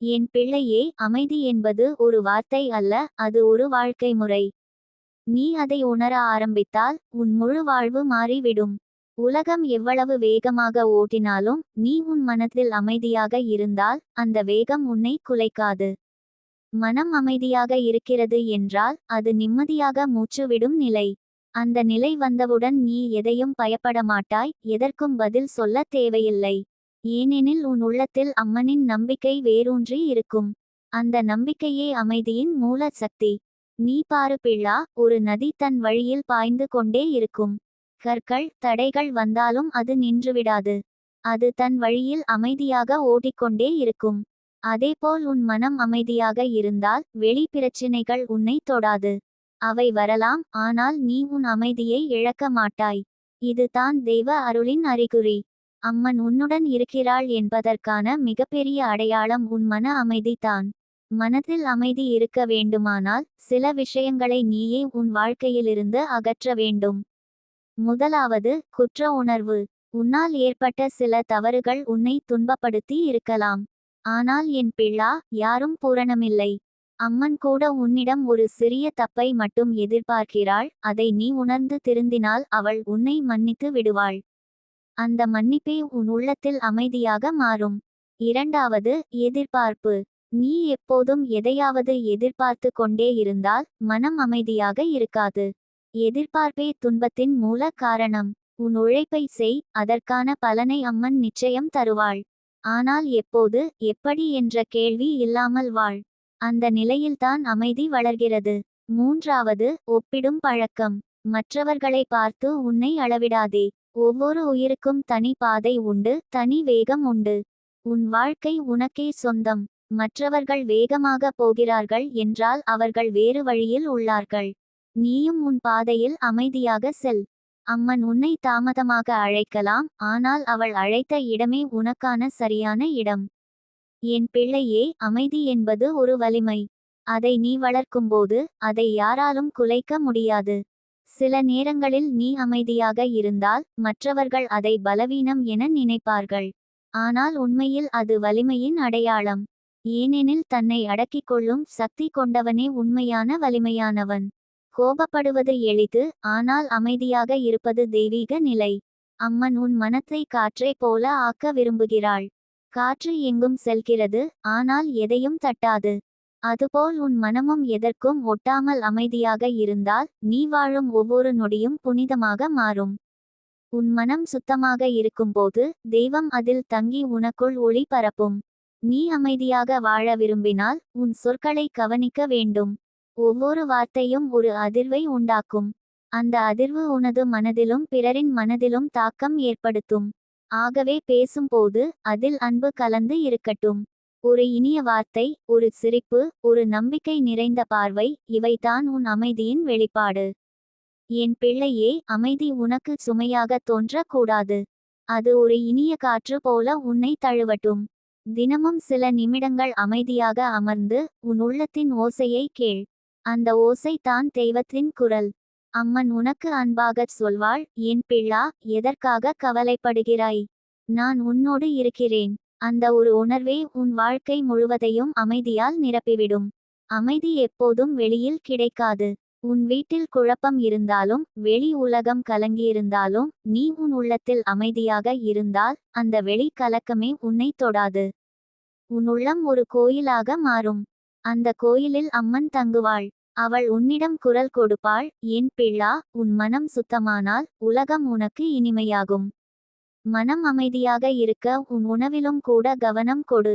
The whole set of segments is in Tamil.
என் பிள்ளையே அமைதி என்பது ஒரு வார்த்தை அல்ல அது ஒரு வாழ்க்கை முறை. நீ அதை உணர ஆரம்பித்தால் உன் முழு வாழ்வு மாறிவிடும். உலகம் எவ்வளவு வேகமாக ஓட்டினாலும் நீ உன் மனத்தில் அமைதியாக இருந்தால் அந்த வேகம் உன்னை குலைக்காது. மனம் அமைதியாக இருக்கிறது என்றால் அது நிம்மதியாக மூச்சுவிடும் நிலை. அந்த நிலை வந்தவுடன் நீ எதையும் பயப்பட மாட்டாய் எதற்கும் பதில் சொல்ல தேவையில்லை. ஏனெனில் உன் உள்ளத்தில் அம்மனின் நம்பிக்கை வேரூன்றி இருக்கும். அந்த நம்பிக்கையே அமைதியின் மூல சக்தி. நீ பாரு பிள்ளா ஒரு நதி தன் வழியில் பாய்ந்து கொண்டே இருக்கும். கற்கள் தடைகள் வந்தாலும் அது நின்றுவிடாது. அது தன் வழியில் அமைதியாக ஓடிக்கொண்டே இருக்கும். அதேபோல் உன் மனம் அமைதியாக இருந்தால் வெளி பிரச்சினைகள் உன்னை தொடாது. அவை வரலாம் ஆனால் நீ உன் அமைதியை இழக்க மாட்டாய். இதுதான் தெய்வ அருளின் அறிகுறி. அம்மன் உன்னுடன் இருக்கிறாள் என்பதற்கான மிகப்பெரிய அடையாளம் உன் மன அமைதிதான் மனதில் அமைதி இருக்க வேண்டுமானால் சில விஷயங்களை நீயே உன் வாழ்க்கையிலிருந்து அகற்ற வேண்டும். முதலாவது குற்ற உணர்வு. உன்னால் ஏற்பட்ட சில தவறுகள் உன்னை துன்பப்படுத்தி இருக்கலாம். ஆனால் என் பிள்ளா யாரும் பூரணமில்லை. அம்மன் கூட உன்னிடம் ஒரு சிறிய தப்பை மட்டும் எதிர்பார்க்கிறாள். அதை நீ உணர்ந்து திருந்தினால் அவள் உன்னை மன்னித்து விடுவாள். அந்த மன்னிப்பே உன் உள்ளத்தில் அமைதியாக மாறும். இரண்டாவது எதிர்பார்ப்பு. நீ எப்போதும் எதையாவது எதிர்பார்த்து கொண்டே இருந்தால் மனம் அமைதியாக இருக்காது. எதிர்பார்ப்பே துன்பத்தின் மூல காரணம். உன் உழைப்பை செய் அதற்கான பலனை அம்மன் நிச்சயம் தருவாள். ஆனால் எப்போது எப்படி என்ற கேள்வி இல்லாமல் வாழ். அந்த நிலையில்தான் அமைதி வளர்கிறது. மூன்றாவது ஒப்பிடும் பழக்கம். மற்றவர்களை பார்த்து உன்னை அளவிடாதே. ஒவ்வொரு உயிருக்கும் தனி பாதை உண்டு தனி வேகம் உண்டு. உன் வாழ்க்கை உனக்கே சொந்தம். மற்றவர்கள் வேகமாக போகிறார்கள் என்றால் அவர்கள் வேறு வழியில் உள்ளார்கள். நீயும் உன் பாதையில் அமைதியாக செல். அம்மன் உன்னை தாமதமாக அழைக்கலாம் ஆனால் அவள் அழைத்த இடமே உனக்கான சரியான இடம். என் பிள்ளையே அமைதி என்பது ஒரு வலிமை. அதை நீ வளர்க்கும்போது அதை யாராலும் குலைக்க முடியாது. சில நேரங்களில் நீ அமைதியாக இருந்தால் மற்றவர்கள் அதை பலவீனம் என நினைப்பார்கள். ஆனால் உண்மையில் அது வலிமையின் அடையாளம். ஏனெனில் தன்னை அடக்கிக் கொள்ளும் சக்தி கொண்டவனே உண்மையான வலிமையானவன். கோபப்படுவது எளிது ஆனால் அமைதியாக இருப்பது தெய்வீக நிலை. அம்மன் உன் மனத்தை காற்றை போல ஆக்க விரும்புகிறாள். காற்று எங்கும் செல்கிறது ஆனால் எதையும் தட்டாது. அதுபோல் உன் மனமும் எதற்கும் ஒட்டாமல் அமைதியாக இருந்தால் நீ வாழும் ஒவ்வொரு நொடியும் புனிதமாக மாறும். உன் மனம் சுத்தமாக இருக்கும்போது தெய்வம் அதில் தங்கி உனக்குள் ஒளி பரப்பும். நீ அமைதியாக வாழ விரும்பினால் உன் சொற்களை கவனிக்க வேண்டும். ஒவ்வொரு வார்த்தையும் ஒரு அதிர்வை உண்டாக்கும். அந்த அதிர்வு உனது மனதிலும் பிறரின் மனதிலும் தாக்கம் ஏற்படுத்தும். ஆகவே பேசும்போது அதில் அன்பு கலந்து இருக்கட்டும். ஒரு இனிய வார்த்தை ஒரு சிரிப்பு ஒரு நம்பிக்கை நிறைந்த பார்வை இவைதான் உன் அமைதியின் வெளிப்பாடு. என் பிள்ளையே அமைதி உனக்கு சுமையாக தோன்றக்கூடாது. அது ஒரு இனிய காற்று போல உன்னை தழுவட்டும். தினமும் சில நிமிடங்கள் அமைதியாக அமர்ந்து உன் உள்ளத்தின் ஓசையை கேள். அந்த ஓசை தான் தெய்வத்தின் குரல். அம்மன் உனக்கு அன்பாகச் சொல்வாள் என் பிள்ளா எதற்காக கவலைப்படுகிறாய்? நான் உன்னோடு இருக்கிறேன். அந்த ஒரு உணர்வே உன் வாழ்க்கை முழுவதையும் அமைதியால் நிரப்பிவிடும். அமைதி எப்போதும் வெளியில் கிடைக்காது. உன் வீட்டில் குழப்பம் இருந்தாலும் வெளி உலகம் கலங்கியிருந்தாலும் நீ உன் உள்ளத்தில் அமைதியாக இருந்தால் அந்த வெளி கலக்கமே உன்னை தொடாது. உன் உள்ளம் ஒரு கோயிலாக மாறும். அந்த கோயிலில் அம்மன் தங்குவாள். அவள் உன்னிடம் குரல் கொடுப்பாள் என் பிள்ளா உன் மனம் சுத்தமானால் உலகம் உனக்கு இனிமையாகும். மனம் அமைதியாக இருக்க உன் உணவிலும் கூட கவனம் கொடு.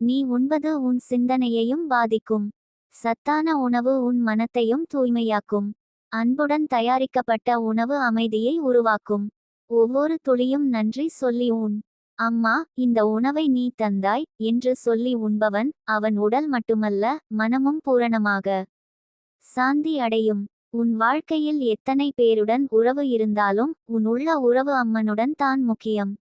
நீ உண்பது உன் சிந்தனையையும் பாதிக்கும். சத்தான உணவு உன் மனத்தையும் தூய்மையாக்கும். அன்புடன் தயாரிக்கப்பட்ட உணவு அமைதியை உருவாக்கும். ஒவ்வொரு துளியும் நன்றி சொல்லி உன் அம்மா இந்த உணவை நீ தந்தாய் என்று சொல்லி உண்பவன் அவன் உடல் மட்டுமல்ல மனமும் பூரணமாக. சாந்தி அடையும். உன் வாழ்க்கையில் எத்தனை பேருடன் உறவு இருந்தாலும் உன் உள்ள உறவு அம்மனுடன் தான் முக்கியம்.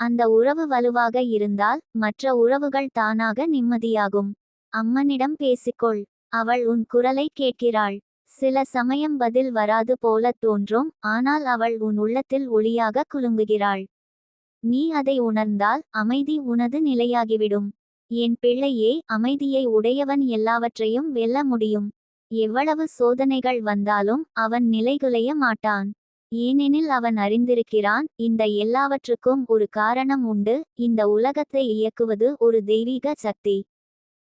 அந்த உறவு வலுவாக இருந்தால் மற்ற உறவுகள் தானாக நிம்மதியாகும். அம்மனிடம் பேசிக்கொள். அவள் உன் குரலை கேட்கிறாள். சில சமயம் பதில் வராது போல தோன்றும் ஆனால் அவள் உன் உள்ளத்தில் ஒளியாக குலுங்குகிறாள். நீ அதை உணர்ந்தால் அமைதி உனது நிலையாகிவிடும். என் பிள்ளையே அமைதியை உடையவன் எல்லாவற்றையும் வெல்ல முடியும். எவ்வளவு சோதனைகள் வந்தாலும் அவன் நிலைகுலைய மாட்டான். ஏனெனில் அவன் அறிந்திருக்கிறான் இந்த எல்லாவற்றுக்கும் ஒரு காரணம் உண்டு இந்த உலகத்தை இயக்குவது ஒரு தெய்வீக சக்தி.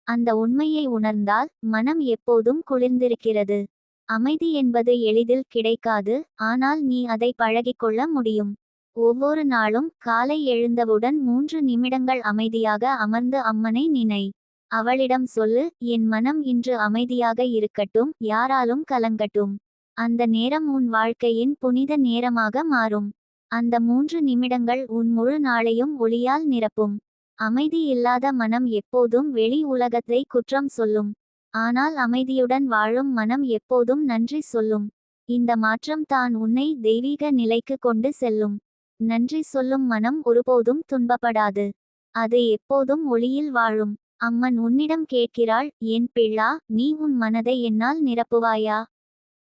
அந்த உண்மையை உணர்ந்தால் மனம் எப்போதும் குளிர்ந்திருக்கிறது. அமைதி என்பது எளிதில் கிடைக்காது ஆனால் நீ அதை பழகிக்கொள்ள முடியும். ஒவ்வொரு நாளும் காலை எழுந்தவுடன் மூன்று நிமிடங்கள் அமைதியாக அமர்ந்து அம்மனை நினை. அவளிடம் சொல்லு என் மனம் இன்று அமைதியாக இருக்கட்டும் யாராலும் கலங்கட்டும். அந்த நேரம் உன் வாழ்க்கையின் புனித நேரமாக மாறும். அந்த மூன்று நிமிடங்கள் உன் முழு நாளையும் ஒளியால் நிரப்பும். அமைதி இல்லாத மனம் எப்போதும் வெளி உலகத்தை குற்றம் சொல்லும். ஆனால் அமைதியுடன் வாழும் மனம் எப்போதும் நன்றி சொல்லும். இந்த மாற்றம் தான் உன்னை தெய்வீக நிலைக்கு கொண்டு செல்லும். நன்றி சொல்லும் மனம் ஒருபோதும் துன்பப்படாது. அது எப்போதும் ஒளியில் வாழும். அம்மன் உன்னிடம் கேட்கிறாள் என் பிள்ளா நீ உன் மனதை என்னால் நிரப்புவாயா?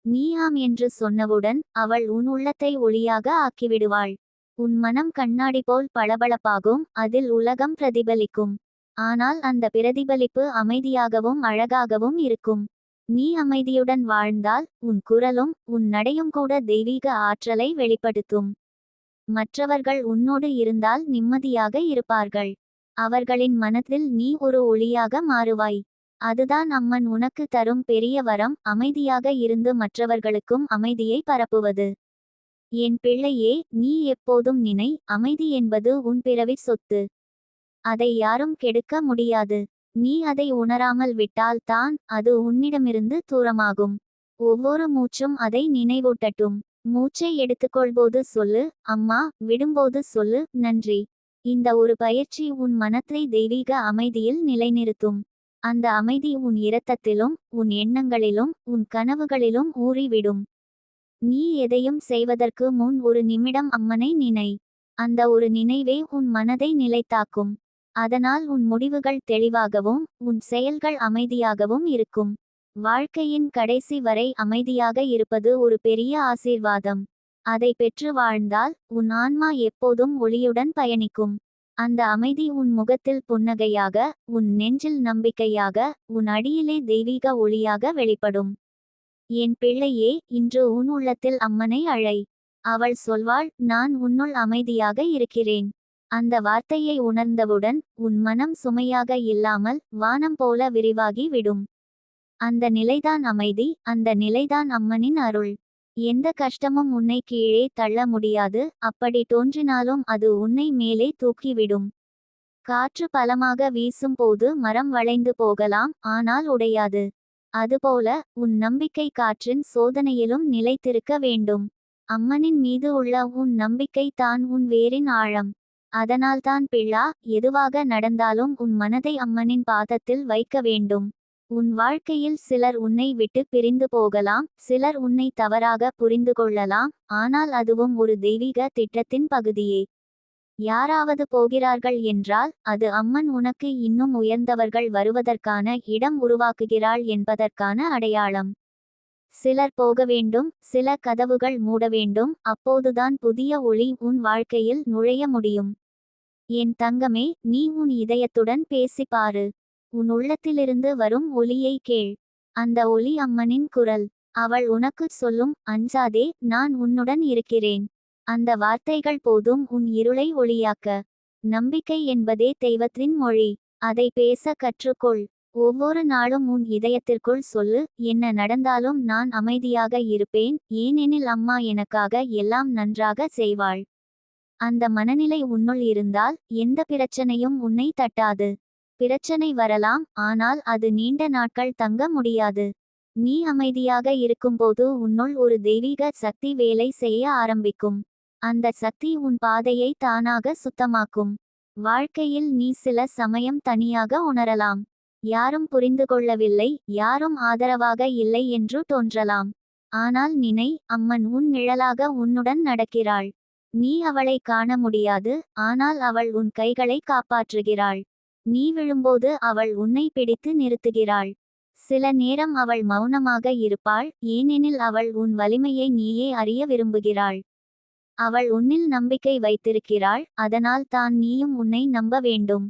நீயாம் என்று சொன்னவுடன் அவள் உன் உள்ளத்தை ஒளியாக ஆக்கிவிடுவாள். உன் மனம் கண்ணாடி போல் பளபளப்பாகும் அதில் உலகம் பிரதிபலிக்கும். ஆனால் அந்த பிரதிபலிப்பு அமைதியாகவும் அழகாகவும் இருக்கும். நீ அமைதியுடன் வாழ்ந்தால் உன் குரலும் உன் நடையும் கூட தெய்வீக ஆற்றலை வெளிப்படுத்தும். மற்றவர்கள் உன்னோடு இருந்தால் நிம்மதியாக இருப்பார்கள். அவர்களின் மனத்தில் நீ ஒரு ஒளியாக மாறுவாய். அதுதான் அம்மன் உனக்கு தரும் பெரிய வரம் அமைதியாக இருந்து மற்றவர்களுக்கும் அமைதியை பரப்புவது. என் பிள்ளையே நீ எப்போதும் நினை அமைதி என்பது உன் பிறவி சொத்து. அதை யாரும் கெடுக்க முடியாது. நீ அதை உணராமல் விட்டால் தான் அது உன்னிடமிருந்து தூரமாகும். ஒவ்வொரு மூச்சும் அதை நினைவூட்டட்டும். மூச்சை எடுத்துக்கொள்போது சொல்லு அம்மா விடும்போது சொல்லு நன்றி. இந்த ஒரு பயிற்சி உன் மனத்தை தெய்வீக அமைதியில் நிலைநிறுத்தும். அந்த அமைதி உன் இரத்தத்திலும் உன் எண்ணங்களிலும் உன் கனவுகளிலும் ஊறிவிடும். நீ எதையும் செய்வதற்கு முன் ஒரு நிமிடம் அம்மனை நினை. அந்த ஒரு நினைவே உன் மனதை நிலைத்தாக்கும். அதனால் உன் முடிவுகள் தெளிவாகவும் உன் செயல்கள் அமைதியாகவும் இருக்கும். வாழ்க்கையின் கடைசி வரை அமைதியாக இருப்பது ஒரு பெரிய ஆசீர்வாதம். அதை பெற்று வாழ்ந்தால் உன் ஆன்மா எப்போதும் ஒளியுடன் பயணிக்கும். அந்த அமைதி உன் முகத்தில் புன்னகையாக உன் நெஞ்சில் நம்பிக்கையாக உன் அடியிலே தெய்வீக ஒளியாக வெளிப்படும். என் பிள்ளையே இன்று உன் உள்ளத்தில் அம்மனை அழை. அவள் சொல்வாள் நான் உன்னுள் அமைதியாக இருக்கிறேன். அந்த வார்த்தையை உணர்ந்தவுடன் உன் மனம் சுமையாக இல்லாமல் வானம் போல விரிவாகி விடும். அந்த நிலைதான் அமைதி அந்த நிலைதான் அம்மனின் அருள். எந்த கஷ்டமும் உன்னை கீழே தள்ள முடியாது. அப்படி தோன்றினாலும் அது உன்னை மேலே தூக்கிவிடும். காற்று பலமாக வீசும் போது மரம் வளைந்து போகலாம் ஆனால் உடையாது. அதுபோல உன் நம்பிக்கை காற்றின் சோதனையிலும் நிலைத்திருக்க வேண்டும். அம்மனின் மீது உள்ள உன் நம்பிக்கை தான் உன் வேரின் ஆழம். அதனால்தான் பிள்ளா எதுவாக நடந்தாலும் உன் மனதை அம்மனின் பாதத்தில் வைக்க வேண்டும். உன் வாழ்க்கையில் சிலர் உன்னை விட்டு பிரிந்து போகலாம் சிலர் உன்னை தவறாக புரிந்து கொள்ளலாம் ஆனால் அதுவும் ஒரு தெய்வீக திட்டத்தின் பகுதியே. யாராவது போகிறார்கள் என்றால் அது அம்மன் உனக்கு இன்னும் உயர்ந்தவர்கள் வருவதற்கான இடம் உருவாக்குகிறாள் என்பதற்கான அடையாளம். சிலர் போக வேண்டும் சில கதவுகள் மூட வேண்டும் அப்போதுதான் புதிய ஒளி உன் வாழ்க்கையில் நுழைய முடியும். என் தங்கமே நீ உன் இதயத்துடன் பேசிப்பாரு உன் உள்ளத்திலிருந்து வரும் ஒலியை கேள். அந்த ஒலி அம்மனின் குரல். அவள் உனக்குச் சொல்லும் அஞ்சாதே நான் உன்னுடன் இருக்கிறேன். அந்த வார்த்தைகள் போதும் உன் இருளை ஒளியாக்க. நம்பிக்கை என்பதே தெய்வத்தின் மொழி. அதை பேச கற்றுக்கொள். ஒவ்வொரு நாளும் உன் இதயத்திற்குள் சொல்லு என்ன நடந்தாலும் நான் அமைதியாக இருப்பேன் ஏனெனில் அம்மா எனக்காக எல்லாம் நன்றாக செய்வாள். அந்த மனநிலை உன்னுள் இருந்தால் எந்த பிரச்சனையும் உன்னை தட்டாது. பிரச்சனை வரலாம் ஆனால் அது நீண்ட நாட்கள் தங்க முடியாது. நீ அமைதியாக இருக்கும்போது உன்னுள் ஒரு தெய்வீக சக்தி வேலை செய்ய ஆரம்பிக்கும். அந்த சக்தி உன் பாதையை தானாக சுத்தமாக்கும். வாழ்க்கையில் நீ சில சமயம் தனியாக உணரலாம். யாரும் புரிந்து கொள்ளவில்லை யாரும் ஆதரவாக இல்லை என்று தோன்றலாம். ஆனால் நினை அம்மன் உன் நிழலாக உன்னுடன் நடக்கிறாள். நீ அவளை காண முடியாது ஆனால் அவள் உன் கைகளை காப்பாற்றுகிறாள். நீ விழும்போது அவள் உன்னை பிடித்து நிறுத்துகிறாள். சில நேரம் அவள் மௌனமாக இருப்பாள் ஏனெனில் அவள் உன் வலிமையை நீயே அறிய விரும்புகிறாள். அவள் உன்னில் நம்பிக்கை வைத்திருக்கிறாள் அதனால் தான் நீயும் உன்னை நம்ப வேண்டும்.